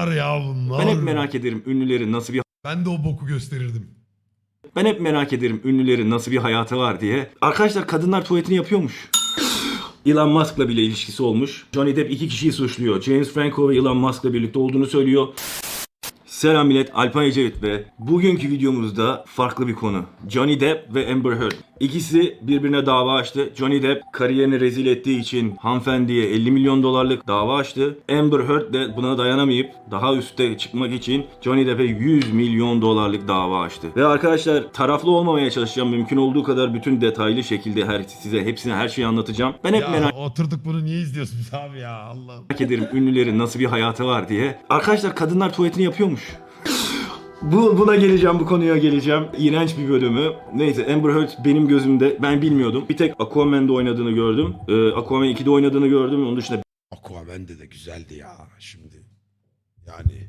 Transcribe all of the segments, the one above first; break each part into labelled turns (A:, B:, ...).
A: Var ya bunlar.
B: Ben hep merak ederim ünlülerin nasıl bir
A: Ben de o boku gösterirdim.
B: ben hep merak ederim ünlülerin nasıl bir hayatı var diye. Arkadaşlar kadınlar tuvaletini yapıyormuş. Elon Musk'la bile ilişkisi olmuş. Johnny Depp iki kişiyi suçluyor. James Franco ve Elon Musk'la birlikte olduğunu söylüyor. Selam millet, Alpan Ecevit ve bugünkü videomuzda farklı bir konu. Johnny Depp ve Amber Heard. İkisi birbirine dava açtı. Johnny Depp kariyerini rezil ettiği için hanımefendiye 50 milyon dolarlık dava açtı. Amber Heard de buna dayanamayıp daha üste çıkmak için Johnny Depp'e 100 milyon dolarlık dava açtı. Ve arkadaşlar taraflı olmamaya çalışacağım. Mümkün olduğu kadar bütün detaylı şekilde her, size hepsini her şeyi anlatacağım. Ben hep
A: Ya
B: merak
A: oturduk bunu niye izliyorsunuz abi ya Allah'ım.
B: merak ederim ünlülerin nasıl bir hayatı var diye. Arkadaşlar kadınlar tuvaletini yapıyormuş. Bu, buna geleceğim, bu konuya geleceğim. İğrenç bir bölümü. Neyse Amber Heard benim gözümde, ben bilmiyordum. Bir tek Aquaman'da oynadığını gördüm. Ee, Aquaman 2'de oynadığını gördüm. Onun dışında
A: Aquaman'de de güzeldi ya şimdi. Yani.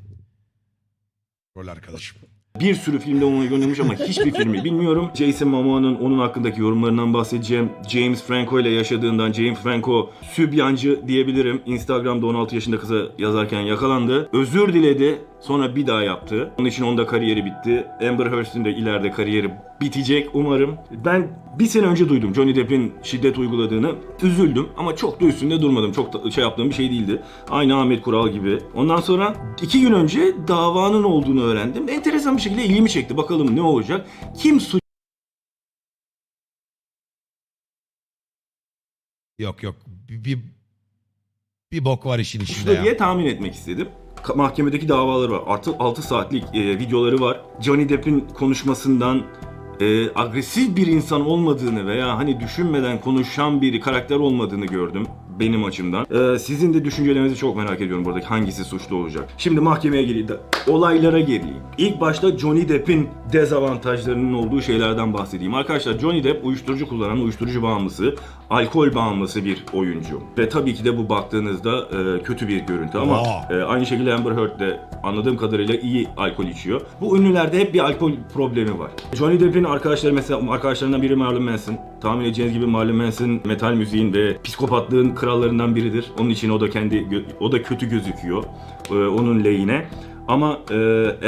A: Rol arkadaşım.
B: bir sürü filmde onu oynamış ama hiçbir filmi bilmiyorum. Jason Momoa'nın onun hakkındaki yorumlarından bahsedeceğim. James Franco ile yaşadığından James Franco sübyancı diyebilirim. Instagram'da 16 yaşında kıza yazarken yakalandı. Özür diledi. Sonra bir daha yaptı. Onun için onda kariyeri bitti. Amber Heard'ün de ileride kariyeri bitecek umarım. Ben bir sene önce duydum Johnny Depp'in şiddet uyguladığını. Üzüldüm ama çok da üstünde durmadım. Çok da şey yaptığım bir şey değildi. Aynı Ahmet Kural gibi. Ondan sonra iki gün önce davanın olduğunu öğrendim. Enteresan bir şekilde ilgimi çekti. Bakalım ne olacak? Kim suç
A: Yok yok. Bir, bir, bok var işin içinde ya.
B: diye tahmin etmek istedim. Mahkemedeki davaları var. Artı 6 saatlik e, videoları var. Johnny Depp'in konuşmasından e, agresif bir insan olmadığını veya hani düşünmeden konuşan bir karakter olmadığını gördüm benim açımdan. E, sizin de düşüncelerinizi çok merak ediyorum buradaki hangisi suçlu olacak. Şimdi mahkemeye geleyim de olaylara geleyim. İlk başta Johnny Depp'in dezavantajlarının olduğu şeylerden bahsedeyim. Arkadaşlar Johnny Depp uyuşturucu kullanan, uyuşturucu bağımlısı, alkol bağımlısı bir oyuncu. Ve tabii ki de bu baktığınızda e, kötü bir görüntü ama
A: Aa.
B: e, aynı şekilde Amber Heard de anladığım kadarıyla iyi alkol içiyor. Bu ünlülerde hep bir alkol problemi var. Johnny Depp'in arkadaşları mesela arkadaşlarından biri Marilyn Manson. Tahmin edeceğiniz gibi Marilyn Manson metal müziğin ve psikopatlığın krallarından biridir. Onun için o da kendi o da kötü gözüküyor. e, onun lehine. Ama e,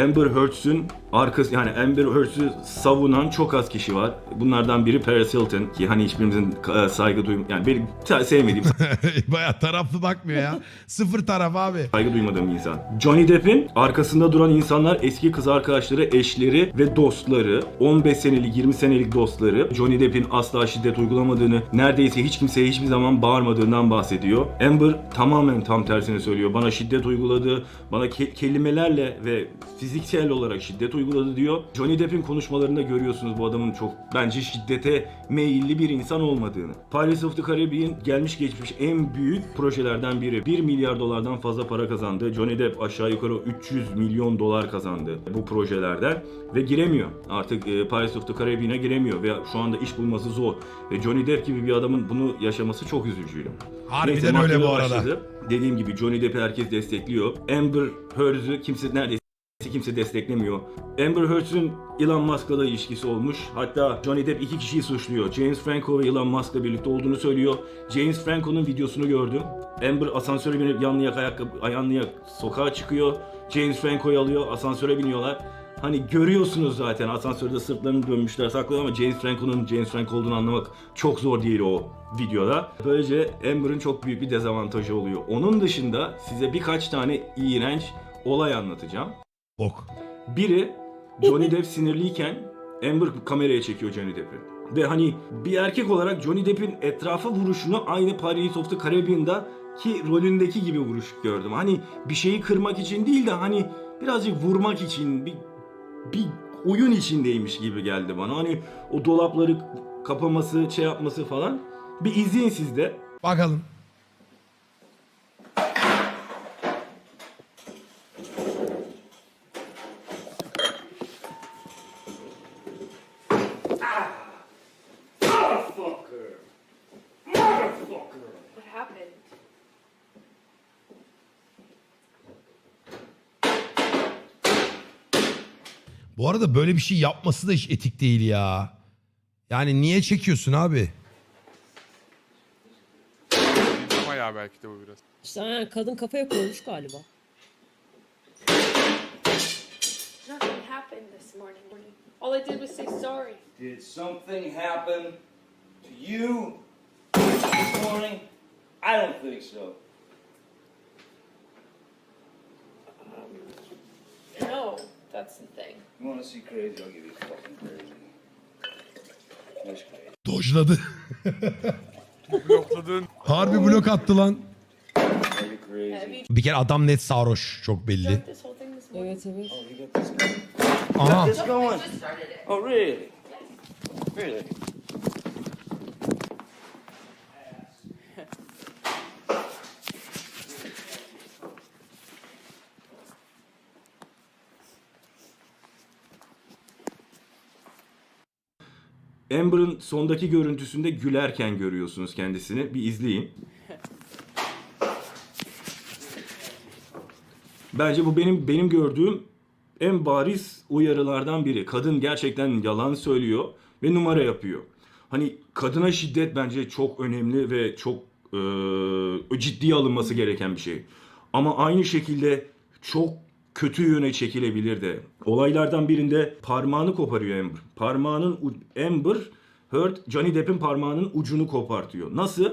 B: Amber Heard'ün arkası yani Amber Heard'ü savunan çok az kişi var. Bunlardan biri Paris Hilton ki hani hiçbirimizin e, saygı duym yani benim sevmediğim
A: Baya taraflı bakmıyor ya. Sıfır taraf abi.
B: saygı duymadığım insan. Johnny Depp'in arkasında duran insanlar eski kız arkadaşları, eşleri ve dostları. 15 senelik, 20 senelik dostları. Johnny Depp'in asla şiddet uygulamadığını, neredeyse hiç kimseye hiçbir zaman bağırmadığından bahsediyor. Amber tamamen tam tersini söylüyor. Bana şiddet uyguladı, bana ke- kelimelerle ve fiziksel olarak şiddet uyguladı diyor. Johnny Depp'in konuşmalarında görüyorsunuz bu adamın çok bence şiddete meyilli bir insan olmadığını. Pirates of the Caribbean gelmiş geçmiş en büyük projelerden biri. 1 milyar dolardan fazla para kazandı. Johnny Depp aşağı yukarı 300 milyon dolar kazandı bu projelerden ve giremiyor. Artık e, Pirates of the Caribbean'e giremiyor ve şu anda iş bulması zor. Ve Johnny Depp gibi bir adamın bunu yaşaması çok üzücüydü.
A: Harbiden
B: Neyse,
A: öyle bu arada.
B: başladı. Dediğim gibi Johnny Depp'i herkes destekliyor. Amber Heard'ü kimse neredeyse kimse desteklemiyor. Amber Heard'ün Elon Musk'la da ilişkisi olmuş. Hatta Johnny Depp iki kişiyi suçluyor. James Franco ve Elon Musk'la birlikte olduğunu söylüyor. James Franco'nun videosunu gördüm. Amber asansöre binip yanlayak ayakkabı, yanlayak sokağa çıkıyor. James Franco'yu alıyor, asansöre biniyorlar. Hani görüyorsunuz zaten asansörde sırtlarını dönmüşler saklıyor ama James Franco'nun James Franco olduğunu anlamak çok zor değil o videoda. Böylece Amber'ın çok büyük bir dezavantajı oluyor. Onun dışında size birkaç tane iğrenç olay anlatacağım.
A: Bok.
B: Biri Johnny Depp sinirliyken Amber kameraya çekiyor Johnny Depp'i. Ve hani bir erkek olarak Johnny Depp'in etrafa vuruşunu aynı Pirates of the Caribbean'da ki rolündeki gibi vuruş gördüm. Hani bir şeyi kırmak için değil de hani birazcık vurmak için bir bir oyun içindeymiş gibi geldi bana. Hani o dolapları kapaması, şey yapması falan. Bir izleyin siz de.
A: Bakalım. Bu arada böyle bir şey yapması da hiç etik değil ya. Yani niye çekiyorsun abi?
C: Ama ya belki de bu biraz.
D: İşte aynen kadın kafaya koymuş galiba.
E: this morning. All I did was say sorry.
C: Did something happen to you this morning? I don't think so.
E: No, that's the thing.
C: You want to see crazy? I'll give you fucking crazy. That's crazy.
A: Dojladı.
D: Blokladın.
A: Harbi blok attı lan.
C: Crazy.
A: Bir kere adam net sarhoş. Çok belli.
E: drank this whole thing this morning?
C: Oh, got this?
A: Aha.
C: This going? Oh, really? Really?
B: Amber'ın sondaki görüntüsünde gülerken görüyorsunuz kendisini. Bir izleyin. Bence bu benim benim gördüğüm en bariz uyarılardan biri. Kadın gerçekten yalan söylüyor ve numara yapıyor. Hani kadına şiddet bence çok önemli ve çok e, ciddiye alınması gereken bir şey. Ama aynı şekilde çok kötü yöne çekilebilir de. Olaylardan birinde parmağını koparıyor Amber. Parmağının Amber Heard Johnny Depp'in parmağının ucunu kopartıyor. Nasıl?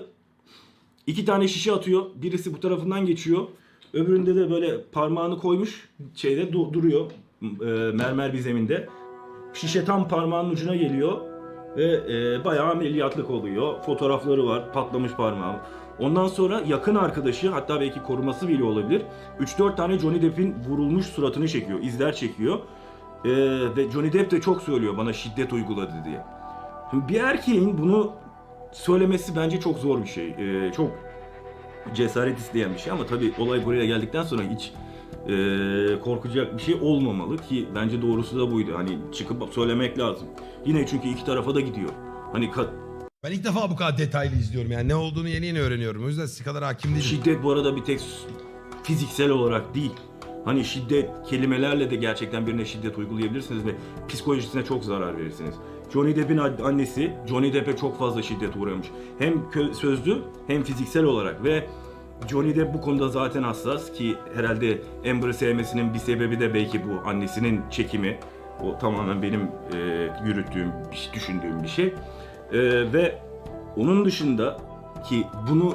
B: İki tane şişe atıyor. Birisi bu tarafından geçiyor. Öbüründe de böyle parmağını koymuş şeyde du- duruyor e, mermer bir zeminde. Şişe tam parmağının ucuna geliyor ve e, bayağı ameliyatlık oluyor. Fotoğrafları var patlamış parmağı. Ondan sonra yakın arkadaşı hatta belki koruması bile olabilir. 3-4 tane Johnny Depp'in vurulmuş suratını çekiyor, izler çekiyor. E, ve Johnny Depp de çok söylüyor bana şiddet uyguladı diye. Şimdi bir erkeğin bunu söylemesi bence çok zor bir şey. E, çok cesaret isteyen bir şey ama tabii olay buraya geldikten sonra hiç e, korkacak bir şey olmamalı ki bence doğrusu da buydu. Hani çıkıp söylemek lazım. Yine çünkü iki tarafa da gidiyor. Hani
A: Ben ilk defa bu kadar detaylı izliyorum yani ne olduğunu yeni yeni öğreniyorum. O yüzden kadar hakim değilim.
B: şiddet bu arada bir tek fiziksel olarak değil. Hani şiddet kelimelerle de gerçekten birine şiddet uygulayabilirsiniz ve psikolojisine çok zarar verirsiniz. Johnny Depp'in annesi Johnny Depp'e çok fazla şiddet uğramış. Hem sözlü hem fiziksel olarak ve Johnny Depp bu konuda zaten hassas ki herhalde Amber'ı sevmesinin bir sebebi de belki bu annesinin çekimi. O tamamen benim e, yürüttüğüm, düşündüğüm bir şey. E, ve onun dışında ki bunu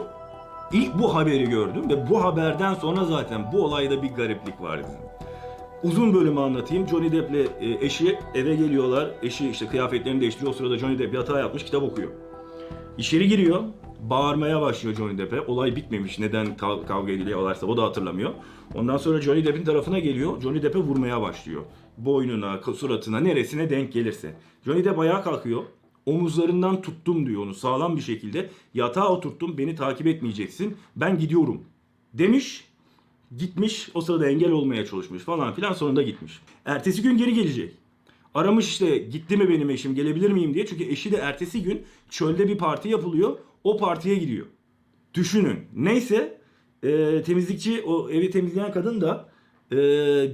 B: İlk bu haberi gördüm ve bu haberden sonra zaten bu olayda bir gariplik var bizim. Uzun bölümü anlatayım. Johnny Depp'le e, eşi eve geliyorlar. Eşi işte kıyafetlerini değiştiriyor. O sırada Johnny Depp yatağa yatmış kitap okuyor. İçeri giriyor. Bağırmaya başlıyor Johnny Depp'e. Olay bitmemiş. Neden kav- kavga ediliyorlarsa o da hatırlamıyor. Ondan sonra Johnny Depp'in tarafına geliyor. Johnny Depp'e vurmaya başlıyor. Boynuna, suratına, neresine denk gelirse. Johnny Depp ayağa kalkıyor. Omuzlarından tuttum diyor onu sağlam bir şekilde. Yatağa oturttum beni takip etmeyeceksin. Ben gidiyorum. Demiş. Gitmiş o sırada engel olmaya çalışmış falan filan sonunda gitmiş. Ertesi gün geri gelecek. Aramış işte gitti mi benim eşim gelebilir miyim diye. Çünkü eşi de ertesi gün çölde bir parti yapılıyor. O partiye gidiyor. Düşünün. Neyse e, temizlikçi o evi temizleyen kadın da e,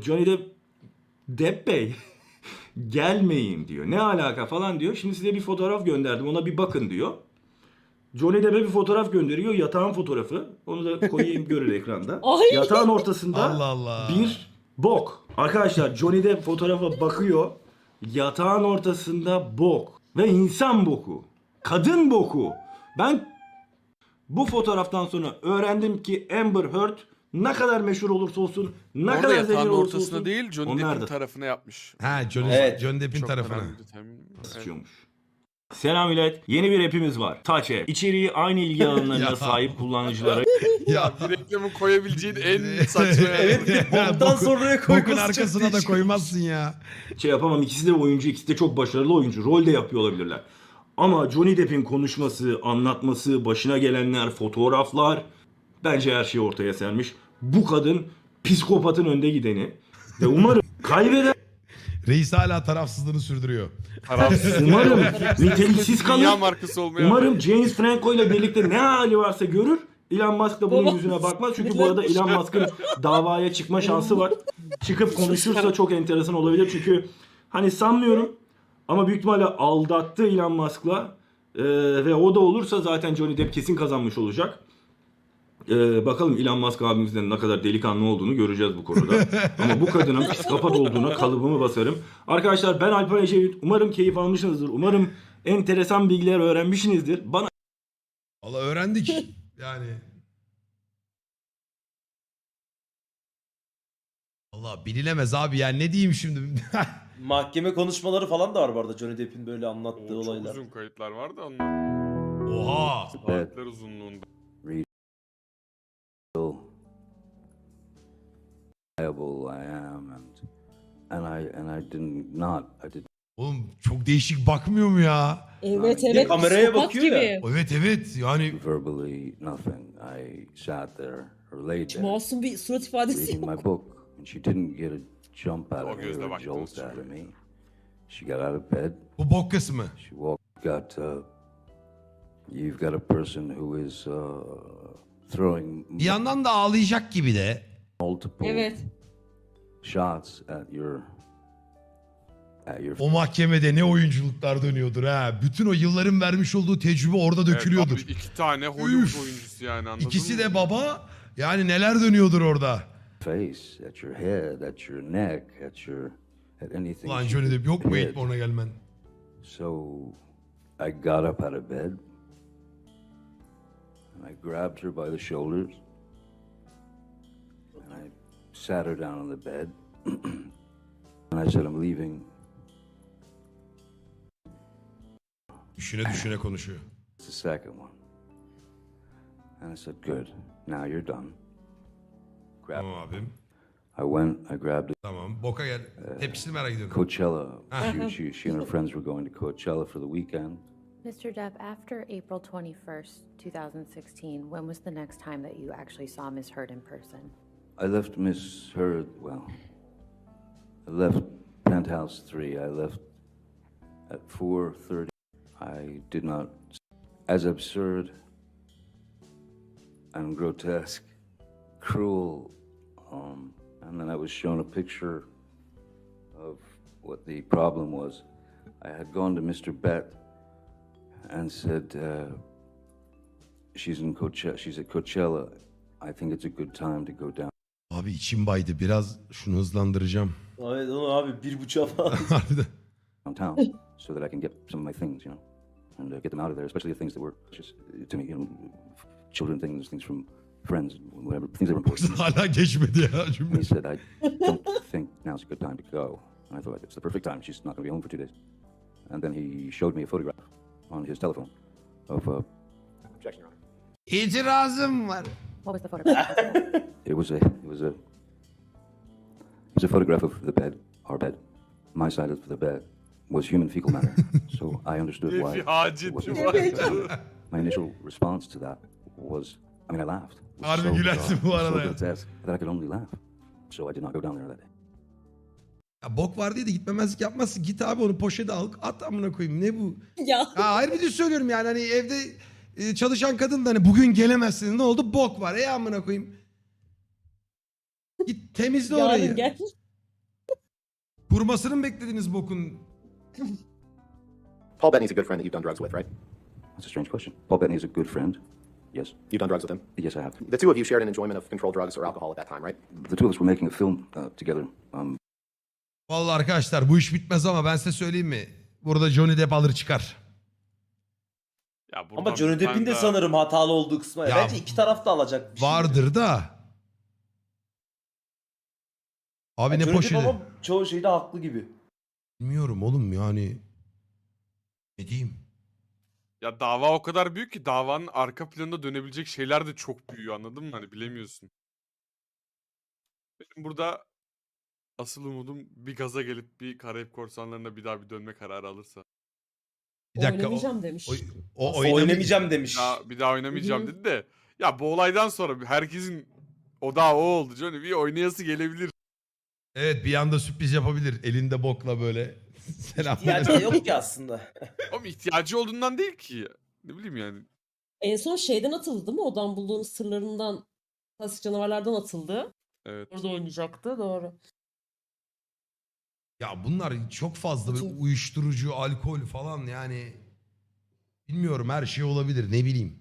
B: Johnny Depp, Depp Bey gelmeyin diyor. Ne alaka falan diyor. Şimdi size bir fotoğraf gönderdim ona bir bakın diyor. Johnny Depp'e bir fotoğraf gönderiyor. Yatağın fotoğrafı. Onu da koyayım görür ekranda.
E: Ay!
B: Yatağın ortasında
A: Allah Allah.
B: bir bok. Arkadaşlar Johnny Depp fotoğrafa bakıyor. Yatağın ortasında bok. Ve insan boku. Kadın boku. Ben bu fotoğraftan sonra öğrendim ki Amber Heard ne kadar meşhur olursa olsun, ne
D: Orada
B: kadar
D: yatağın
B: zengin olursa
D: ortasına
B: olsun.
D: değil Johnny
B: onlar
D: Depp'in
B: da
D: tarafına yapmış.
A: Ha Johnny,
C: Evet.
A: John Depp'in
D: Çok
A: tarafına.
D: önemli. Evet.
B: sıçıyormuş. Selam millet. Yeni bir app'imiz var. Touch App. İçeriği aynı ilgi alanlarına
A: Ya.
B: sahip kullanıcılara
A: ya.
D: Bir reklamı koyabileceğin en saçma.
C: Boktan sonraya
A: Bokun
C: koyması çok
A: arkasına da
C: değişik.
A: koymazsın ya.
B: şey yapamam. İkisi de oyuncu, ikisi de çok başarılı oyuncu. Rol de yapıyor olabilirler. Ama Johnny Depp'in konuşması, anlatması, başına gelenler, fotoğraflar bence her şey ortaya sermiş. Bu kadın psikopatın önde gideni ve umarım kaybeder,
A: Reis hala tarafsızlığını sürdürüyor.
D: Tarafsız.
B: umarım niteliksiz
D: Dünya
B: kalır.
D: markası olmayan.
B: Umarım James Franco ile birlikte ne hali varsa görür. Elon Musk da bunun yüzüne bakmaz. Çünkü bu arada Elon Musk'ın davaya çıkma şansı var. Çıkıp konuşursa çok enteresan olabilir. Çünkü hani sanmıyorum ama büyük ihtimalle aldattı Elon Musk'la. Ee, ve o da olursa zaten Johnny Depp kesin kazanmış olacak. Ee, bakalım Elon Musk abimizden ne kadar delikanlı olduğunu göreceğiz bu konuda. Ama bu kadının psikopat olduğuna kalıbımı basarım. Arkadaşlar ben Alper Ecevit. Umarım keyif almışsınızdır. Umarım enteresan bilgiler öğrenmişsinizdir. Bana
A: Valla öğrendik. Yani. Allah bilinemez abi yani ne diyeyim şimdi.
F: Mahkeme konuşmaları falan da var bu arada Johnny Depp'in böyle anlattığı
D: Oo, çok
F: olaylar.
D: uzun kayıtlar var da onlar.
A: Oha.
D: Saatler uzunluğunda.
G: Reliable I am and and I and I did not I did
A: Oğlum çok değişik bakmıyor mu ya?
H: Evet evet.
F: kameraya
H: psikopat
F: bakıyor ya.
H: gibi.
A: Evet evet yani
G: verbally nothing. I sat there or laid there
H: Masum bir surat ifadesi
G: reading
H: yok.
G: my book and she didn't get a jump out of me or a jolt out of me. She got out of bed.
A: bu bok kısmı.
G: She walked got uh, you've got a person who is uh, throwing
A: Bir yandan da ağlayacak gibi de.
G: multiple
H: Evet.
G: shots at your at your
A: O mahkemede ne oyunculuklar dönüyordur ha. Bütün o yılların vermiş olduğu tecrübe orada dökülüyordur.
D: Evet, abi iki tane Hollywood
A: Üf.
D: oyuncusu yani anladın
A: İkisi
D: mı?
A: de baba. Yani neler dönüyordur orada.
G: face, at your head, at your neck, at your at anything.
A: Ulan
G: she
A: Johnny
G: could
A: Depp yok mu
G: hit.
A: Eightborn'a gelmen?
G: So I got up out of bed and I grabbed her by the shoulders and I sat her down on the bed and I said, I'm leaving.
A: Düşüne düşüne konuşuyor.
G: It's the second one. And I said, Good. Now you're done. Grab.
A: Tamam abim.
G: I went, I grabbed a
A: Tamam. Boka gel. Uh, Tepkisini merak ediyorum.
G: Coachella. She, she, she and her friends were going to Coachella for the weekend.
I: Mr. Depp, after April 21st, 2016, when was the next time that you actually saw Miss Heard in person?
G: I left Miss Heard, well, I left Penthouse 3. I left at 4.30. I did not, as absurd and grotesque, cruel, um, and then I was shown a picture of what the problem was. I had gone to Mr. Bett and said, uh, she's in Coachella, she's at Coachella. I think it's a good time to go down.
A: Abi içim baydı. Biraz şunu hızlandıracağım.
F: Evet onu abi bir buçuğa falan.
A: Harbiden.
G: downtown so that I can get some of my things, you know, and uh, get them out of there, especially the things that were precious to me, you know, children things, things from friends, whatever, things that were important.
A: Hala geçmedi ya
G: and
A: cümle.
G: he said, I don't think now's a good time to go. And I thought, it's the perfect time. She's not going to be home for two days. And then he showed me a photograph on his telephone of, uh,
J: Objection, Your Honor.
A: İtirazım var.
I: What was the photograph?
G: it was a, it was a, it was a photograph of the bed, our bed. My side of the bed was human fecal matter. so I understood why. It wasn't
D: var.
G: My initial response to that was, I mean, I laughed. It was
A: Harbi gülersin
G: bizarre,
A: bu
G: it was so grotesque that I could only laugh. So I did not go down there that day.
A: Ya bok var diye de gitmemezlik yapmazsın. Git abi onu poşete al. At amına koyayım. Ne bu?
H: Ya.
A: Ya hayır bir de söylüyorum yani hani evde e, çalışan kadın da hani bugün gelemezsin. Ne oldu? Bok var. E amına koyayım. Git temizle
H: Yarın
A: orayı.
H: gel.
A: Kurmasını mı beklediniz bokun?
J: Paul Bettany's a good friend that you've done drugs with, right?
G: That's a strange question. Paul Bettany is a good friend. Yes.
J: You've done drugs with him.
G: Yes, I have.
J: The two of you shared an enjoyment of controlled drugs or alcohol at that time, right?
G: The two of us were making a film uh, together. Um,
A: Vallahi arkadaşlar bu iş bitmez ama ben size söyleyeyim mi? Burada Johnny Depp alır çıkar.
D: Ya buradan
F: Ama Johnny
D: bir
F: Depp'in de
D: daha-
F: sanırım hatalı olduğu kısmı.
A: Ya-
F: Bence iki taraf da alacak bir şey.
A: Vardır da. Abi ne
F: Johnny Depp
A: poşeti?
F: ama çoğu şeyde haklı gibi.
A: Bilmiyorum oğlum yani. Ne diyeyim?
D: Ya dava o kadar büyük ki davanın arka planında dönebilecek şeyler de çok büyüyor anladın mı? Hani bilemiyorsun. Benim burada asıl umudum bir gaza gelip bir Karayip Korsanları'na bir daha bir dönme kararı alırsa.
A: Bir dakika. O,
H: Oynamayacağım demiş.
A: o, o oynamayacağım.
F: oynamayacağım demiş.
D: Bir daha, bir daha oynamayacağım dedi de. Ya bu olaydan sonra herkesin o da o oldu Johnny. Bir oynayası gelebilir.
A: Evet bir anda sürpriz yapabilir. Elinde bokla böyle. Selam.
F: İhtiyacı da yok ki aslında.
D: Ama ihtiyacı olduğundan değil ki. Ne bileyim yani.
H: En son şeyden atıldı değil mi? Odan bulduğumuz sırlarından Klasik canavarlardan atıldı.
D: Evet.
H: Orada oynayacaktı doğru.
A: Ya bunlar çok fazla böyle uyuşturucu, alkol falan yani. Bilmiyorum her şey olabilir ne bileyim.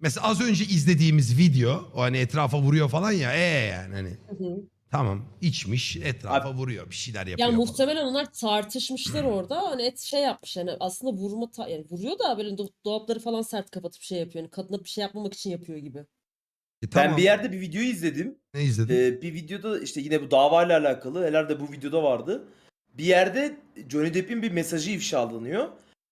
A: Mesela az önce izlediğimiz video o hani etrafa vuruyor falan ya ee yani hani
H: Hı hı.
A: tamam içmiş etrafa vuruyor bir şeyler yapıyor.
H: Yani
A: falan.
H: muhtemelen onlar tartışmışlar orada. Hani et şey yapmış yani aslında vurma ta- yani vuruyor da böyle do- dolapları falan sert kapatıp şey yapıyor. Yani kadına bir şey yapmamak için yapıyor gibi.
A: E, tamam.
F: Ben bir yerde bir video izledim.
A: ne izledin?
F: Ee, bir videoda işte yine bu davayla alakalı herhalde bu videoda vardı. Bir yerde Johnny Depp'in bir mesajı ifşalanıyor.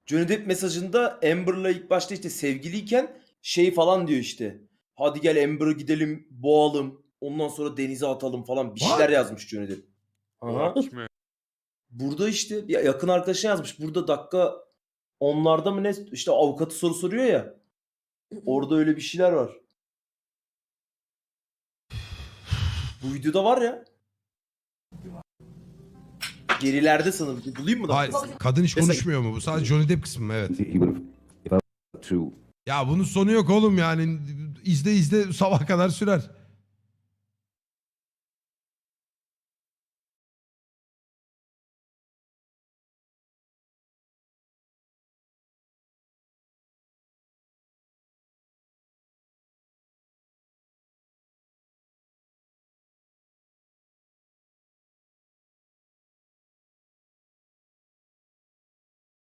F: Johnny Depp mesajında Amber'la ilk başta işte sevgiliyken şey falan diyor işte. Hadi gel Amber'ı gidelim boğalım. Ondan sonra denize atalım falan bir şeyler yazmış Johnny Depp. Aha. Burada işte yakın arkadaşına yazmış. Burada dakika onlarda mı ne işte avukatı soru soruyor ya. Orada öyle bir şeyler var. Bu videoda var ya. Gerilerde sanırım. Bulayım mı da?
A: Hayır, kadın hiç konuşmuyor mu? Bu sadece Johnny Depp kısmı mı? Evet. Ya bunun sonu yok oğlum yani. İzle izle sabah kadar sürer.